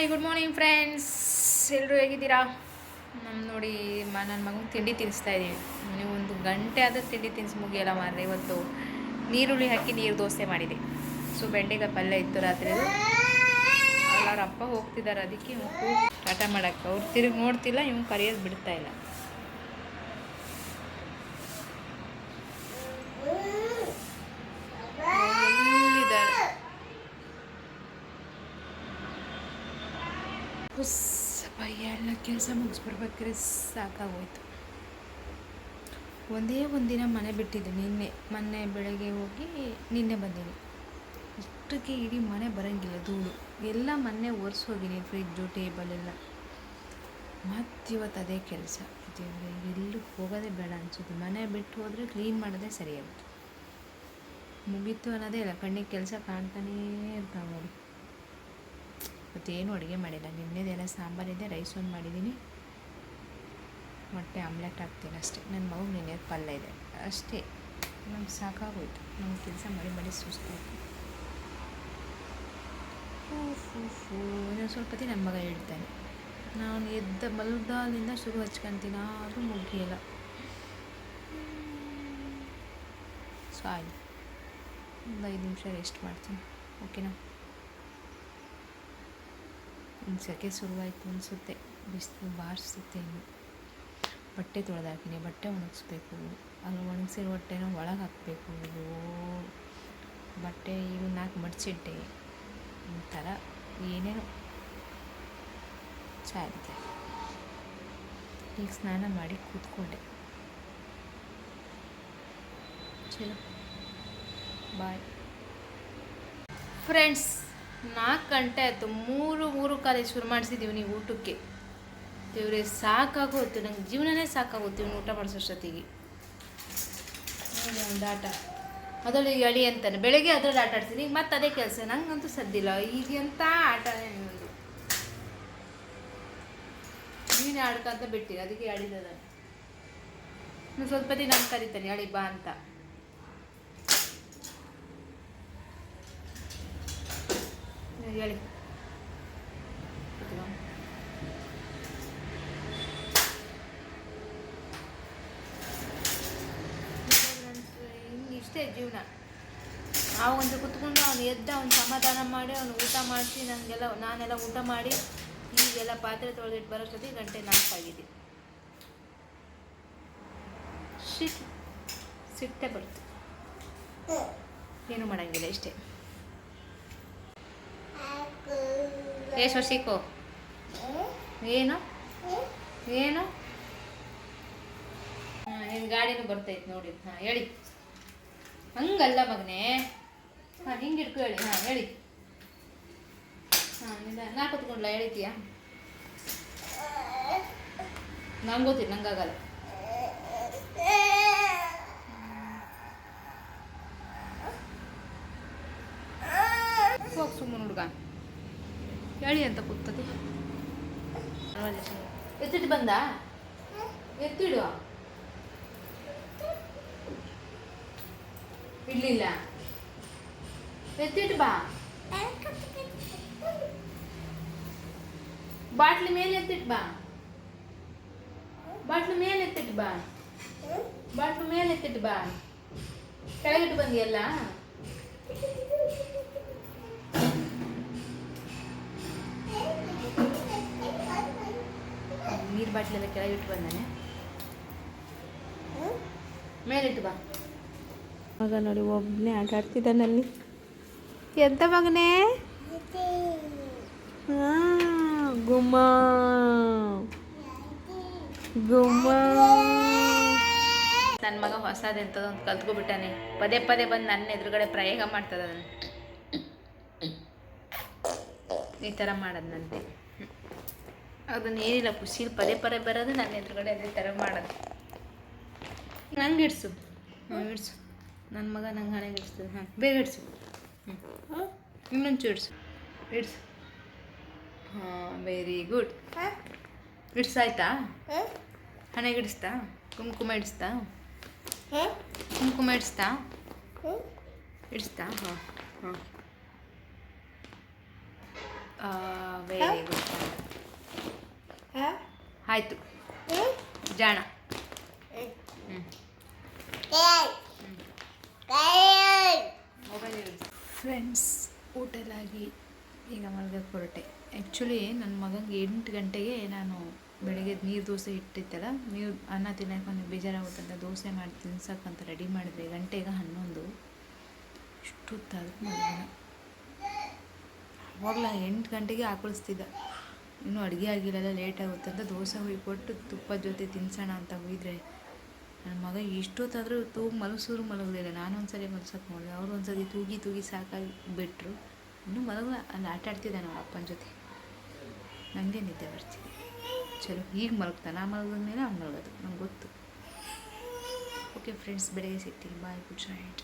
Hi good morning friends ಎಲ್ಲರೂ ಹೇಗಿದ್ದೀರಾ? ನಮ್ಮ ನೋಡಿ ಮ ನನ್ನ ಮಗನ ತಿಂಡಿ ತಿನ್ನಿಸ್ತಾ ಇದ್ದೀವಿ ನೀವು ಒಂದು ಗಂಟೆ ಆದರೂ ತಿಂಡಿ ತಿನ್ನಿಸಿ ಮುಗಿಯಲ್ಲ ಮಾರ್ರೆ. ಇವತ್ತು ನೀರುಳ್ಳಿ ಹಾಕಿ ನೀರು ದೋಸೆ ಮಾಡಿದೆ. ಸೊ ಬೆಂಡೆಕಾಯಿ ಪಲ್ಯ ಇತ್ತು ರಾತ್ರಿ ಅವ್ರ ಅಪ್ಪ ಹೋಗ್ತಿದ್ದಾರೆ ಅದಕ್ಕೆ ಕೂಗ್ ಟಾಟ ಮಾಡೋಕ್ಕೆ ಅವ್ರು ತಿರುಗಿ ನೋಡ್ತಿಲ್ಲ, ಇವ್ನು ಕರೆಯೋದು ಬಿಡ್ತಾ ಇಲ್ಲ. ಹುಸ್ಸಪ್ಪ ಎಲ್ಲ ಕೆಲಸ ಮುಗಿಸ್ಬಿಡ್ಬೇಕಾದ್ರೆ ಸಾಕಾಗೋಯ್ತು ಒಂದೇ ಒಂದಿನ ಮನೆ ಬಿಟ್ಟಿದ್ದೆ ನಿನ್ನೆ ಮೊನ್ನೆ ಬೆಳಗ್ಗೆ ಹೋಗಿ ನಿನ್ನೆ ಬಂದೀನಿ ಇಷ್ಟಕ್ಕೆ ಇಡೀ ಮನೆ ಬರೋಂಗಿಲ್ಲ ಧೂಳು ಎಲ್ಲ ಮೊನ್ನೆ ಒರೆಸಿ ಹೋಗಿನಿ ಫ್ರಿಜ್ಜು ಟೇಬಲ್ ಎಲ್ಲ ಮತ್ತಿವತ್ತು ಅದೇ ಕೆಲಸ ದೇವ್ರೆ ಎಲ್ಲೂ ಹೋಗೋದೇ ಬೇಡ ಅನಿಸುತ್ತೆ ಮನೆ ಬಿಟ್ಟು ಹೋದರೆ ಕ್ಲೀನ್ ಮಾಡೋದೇ ಸರಿಯಾಗುತ್ತೆ ಮುಗೀತು ಅನ್ನೋದೇ ಇಲ್ಲ ಕಣ್ಣಿಗೆ ಕೆಲಸ ಕಾಣ್ತಾನೇ ಇರ್ತಾವೆ ನೋಡಿ ಇವತ್ತೇನು ಅಡುಗೆ ಮಾಡಿಲ್ಲ. ನಿನ್ನೆದೆಲ್ಲ ಸಾಂಬಾರಿದೆ, ರೈಸ್ ಒಂದು ಮಾಡಿದ್ದೀನಿ ಮೊಟ್ಟೆ ಆಮ್ಲೆಟ್ ಹಾಕ್ತೀನಿ ಅಷ್ಟೇ. ನನ್ನ ಮಗು ನಿನ್ನೆ ಪಲ್ಯ ಇದೆ. ಅಷ್ಟೇ. ನಮ್ಗೆ ಸಾಕಾಗೋಯ್ತು. ನಮ್ಮ ಕೆಲಸ ಮಾಡಿ ಮಾಡಿ ಸುಸ್ತಾಯ್ತು ಇನ್ನೊಂದು ಸ್ವಲ್ಪ ಹೊತ್ತಿಗೆ ನನ್ನ ಮಗ ಹೇಳ್ತಾನೆ. ನಾನು ಎದ್ದ ಮಲ್ದಾಲಿಂದ ಶುರು ಹಚ್ಕೊಂತೀನಿ. ಆದರೂ ಮುಗಿಯಲ್ಲ. ಸೊ ಆಯ್ತು ಒಂದು ಐದು ನಿಮಿಷ ರೆಸ್ಟ್ ಮಾಡ್ತೀನಿ. ಓಕೆನಾ ಸೆಕೆ ಶುರುವಾಯಿತು ಅನಿಸುತ್ತೆ. ಬಿಸಿಲು ಬಾರಿಸುತ್ತೆ ಇನ್ನು. ಬಟ್ಟೆ ತೊಳೆದಾಕಿನಿ ಬಟ್ಟೆ ಒಣಗಿಸ್ಬೇಕು. ಅಲ್ಲಿ ಒಣಗಿಸಿರೋ ಬಟ್ಟೆನ ಒಳಗೆ ಹಾಕಬೇಕು. ಬಟ್ಟೆ ಈಗ ನಾಲ್ಕು ಮಡ್ಚಿಟ್ಟೆ. ಒಂಥರ ಏನೇನೋ. ಚಾರಿದೆ ಈಗ ಸ್ನಾನ ಮಾಡಿ ಕೂತ್ಕೊಂಡೆ. ಚಲೋ. ಬಾಯ್. ಫ್ರೆಂಡ್ಸ್ ನಾಲ್ಕು ಗಂಟೆ ಆಯಿತು, ಮೂರು ಮೂರು ಕಾಲೇಜ್ ಶುರು ಮಾಡಿಸಿದ್ದೀವಿ ನೀವು ಊಟಕ್ಕೆ. ದೇವ್ರೆ, ಸಾಕಾಗೋಯ್ತು, ನಂಗೆ ಜೀವನನೇ ಸಾಕಾಗುತ್ತೆ ಇವ್ನು ಊಟ ಮಾಡಿಸೋಷ್ಟೊತ್ತಿಗೆ ಒಂದು ಆಟ. ಅದರಲ್ಲಿ ಎಳಿ ಅಂತಾನೆ. ಬೆಳಗ್ಗೆ ಅದರಲ್ಲಿ ಆಟ ಆಡ್ತೀನಿ ಈಗ ಮತ್ತೆ ಅದೇ ಕೆಲಸ. ನಂಗಂತೂ ಸದ್ದಿಲ್ಲ ಈಗ ಎಂಥ ಆಟನೇ ನಿಮ್ಮದು ನೀನೇ ಆಡ್ಕೊಂತ ಬಿಟ್ಟಿರಿ ಅದಕ್ಕೆ ಎಳಿದ ನಾನು ಸ್ವಲ್ಪ ದಿನ ಕರಿತಾನೆ ಅಳಿ ಬಾ ಅಂತ. ಹೇಳಿ. ಇಷ್ಟೇ ಜೀವನ. ಒಂದು ಕುತ್ಕೊಂಡು ಅವ್ನು ಎದ್ದ ಅವ್ನು ಸಮಾಧಾನ ಮಾಡಿ, ಅವ್ನು ಊಟ ಮಾಡಿಸಿ ನನಗೆಲ್ಲ ನಾನೆಲ್ಲ ಊಟ ಮಾಡಿ, ಈಗೆಲ್ಲ ಪಾತ್ರೆ ತೊಳೆದಿಟ್ಟು ಬರೋಷ್ಟೊತ್ತಿ ಗಂಟೆ ನಾಲ್ಕಾಗಿದೆ ಸಿಟ್ಟು, ಸಿಟ್ಟೆ ಬರುತ್ತೆ. ಏನು ಮಾಡೋಂಗಿಲ್ಲ ಇಷ್ಟೇ. ಏ ಶಶಿಕೋ. ಏನು? ಏನು? ಏನು ಗಾಡಿನೂ ಬರ್ತೈತೆ ನೋಡಿ. ಹಾಂ, ಹೇಳಿ. ಹಂಗಲ್ಲ ಮಗನೇ. ಹಾಂ, ಹಿಂಗೆ ಇಟ್ಕೊ ಹೇಳಿ. ಹಾಂ ಹೇಳಿ. ಹಾಂ, ನಿನ್ನ ನಾ ಕೂತ್ಕೊಂಡ್ಲ ಹೇಳಿತೀಯಾ? ನಂಗೆ ಗೊತ್ತಿಲ್ಲ, ನಂಗಾಗಲ್ಲ ಹೋಗಿ ಸುಮ್ಮನೆ ಹುಡುಗ ಹೇಳಿ ಅಂತ ಕೂತದೆ ಎತ್ತಿಟ್ಟು ಬಂದ? ಎತ್ತಿಡು. ಇಡ್ಲಿಲ್ಲ. ಎತ್ತಿಟ್ಟು ಬಾ. ಬಾಟ್ಲಿ ಮೇಲೆ ಎತ್ತಿಟ್ಟು ಬಾ. ಬಾಟ್ಲಿ ಮೇಲೆ ಎತ್ತಿಟ್ಟು ಬಾ. ಬಾಟ್ಲು ಮೇಲೆ ಎತ್ತಿಟ್ಟು ಬಾ. ಕೆಳಗಿಟ್ಟು ಬಂದಿಯಲ್ಲ? ನೀರು ಕೆಳಗೆ ಇಟ್ಕೊ ಬಂದಾನೆ. ಮೇಲಿಟ್ಟು ಬಾ. ಮಗ ನೋಡಿ ಒಬ್ಬನೇ ಆಟ ಆಡ್ತಿದ್ದಾನಲ್ಲಿ ಎಂತ ಮಗನೇ? ಗುಮ್ಮ. ಗುಮ್ಮ. ನನ್ನ ಮಗ ಹೊಸದೆಂಥದ್ದು ಒಂದು ಕಲ್ತ್ಕೊಬಿಟ್ಟಾನೆ. ಪದೇ ಪದೇ ಬಂದು ನನ್ನ ಎದುರುಗಡೆ ಪ್ರಯೋಗ ಮಾಡ್ತದ ಈ ಥರ ಮಾಡೋದಂತೆ ಅದನ್ನ ಏನಿಲ್ಲ ಖುಷಿಲಿ ಪದೇ ಪದೇ ಬರೋದು ನನ್ನ ಎದುರುಗಡೆ ಅದೇ ಥರ ಮಾಡೋದು. ನಂಗೆ ಇಡ್ಸು. ಹ್ಞೂ ಇಡ್ಸು. ನನ್ನ ಮಗ ನಂಗೆ ಹಣೆಗೆ ಇಡ್ಸ್ತದೆ. ಹಾಂ ಬೇಗ ಇಡ್ಸು. ಹ್ಞೂ ಇನ್ನೊಂಚು ಇಡ್ಸು. ಇಡ್ಸು. ಹಾಂ ವೆರಿ ಗುಡ್ ಇಡ್ಸಾಯ್ತಾ? ಹಣೆಗೆ ಇಡಿಸ್ತಾ? ಕುಂಕುಮ ಇಡಿಸ್ತಾ? ಕುಂಕುಮ ಇಡಿಸ್ತಾ? ಇಡಿಸ್ತಾ? ಹಾಂ ಹಾಂ. ವೆರಿ ಗುಡ್ ಆಯಿತು. ಜಾಣ. ಫ್ರೆಂಡ್ಸ್ ಆಗಿ ಈಗ ಮಲ್ಗಕ್ಕೆ ಹೊರಟೆ. ಆ್ಯಕ್ಚುಲಿ ನನ್ನ ಮಗನಿಗೆ ಎಂಟು ಗಂಟೆಗೆ ನಾನು ಬೆಳಗ್ಗೆ ನೀರು ದೋಸೆ ಇಟ್ಟಿದ್ದಲ್ಲ ನೀರು ಅನ್ನ ತಿನ್ನೋಕೆ ಬೇಜಾರಾಗುತ್ತಂತ ದೋಸೆ ಮಾಡಿ ತಿನ್ಸಕ್ಕಂತ ರೆಡಿ ಮಾಡಿದ್ರೆ ಗಂಟೆಗೆ ಹನ್ನೊಂದು. ಇಷ್ಟೊತ್ತಾದ್ರೂ ಮಲಗಿಲ್ಲ ಅವಾಗಲ ಎಂಟು ಗಂಟೆಗೆ ಹಾಕೊಳಿಸ್ತಿದ್ದ. ಇನ್ನೂ ಅಡುಗೆ ಆಗಿರಲ್ಲ ಲೇಟ್ ಆಗುತ್ತೆ ಅಂತ ದೋಸೆ ಹುಯ್ಕೊಟ್ಟು ತುಪ್ಪದ ಜೊತೆ ತಿನ್ಸೋಣ ಅಂತ ಹುಯ್ದ್ರೆ. ನನ್ನ ಮಗ ಇಷ್ಟೊತ್ತಾದರೂ ತೂಗಿ ಮಲಗಿಸೋರು ಮಲಗಲಿಲ್ಲ. ನಾನು ಒಂದ್ಸರಿ ಮಲ್ಸಕ್ಕೆ ನೋಡಿದೆ ಅವ್ರು ಒಂದ್ಸರಿ ತೂಗಿ ತೂಗಿ ಸಾಕಾಗಿ ಬಿಟ್ಟರು ಇನ್ನೂ ಮಲಗಲ್ಲ, ಅಲ್ಲಿ ಆಟ ಆಡ್ತಿದ್ದೆ ನಾವು ಅಪ್ಪನ ಜೊತೆ. ನನಗೆ ನಿದ್ದೆ ಬರ್ತಿದೆ. ಚಲೋ ಈಗ ಮಲಗ್ತಾನೆ. ನಾ ಮಲಗಿದ ಮೇಲೆ ಅವ್ನು ಮಲಗೋದು, ನಂಗೆ ಗೊತ್ತು. ಓಕೆ ಫ್ರೆಂಡ್ಸ್ ಬೆಳಗ್ಗೆ ಸಿಗ್ತೀನಿ. Bye good night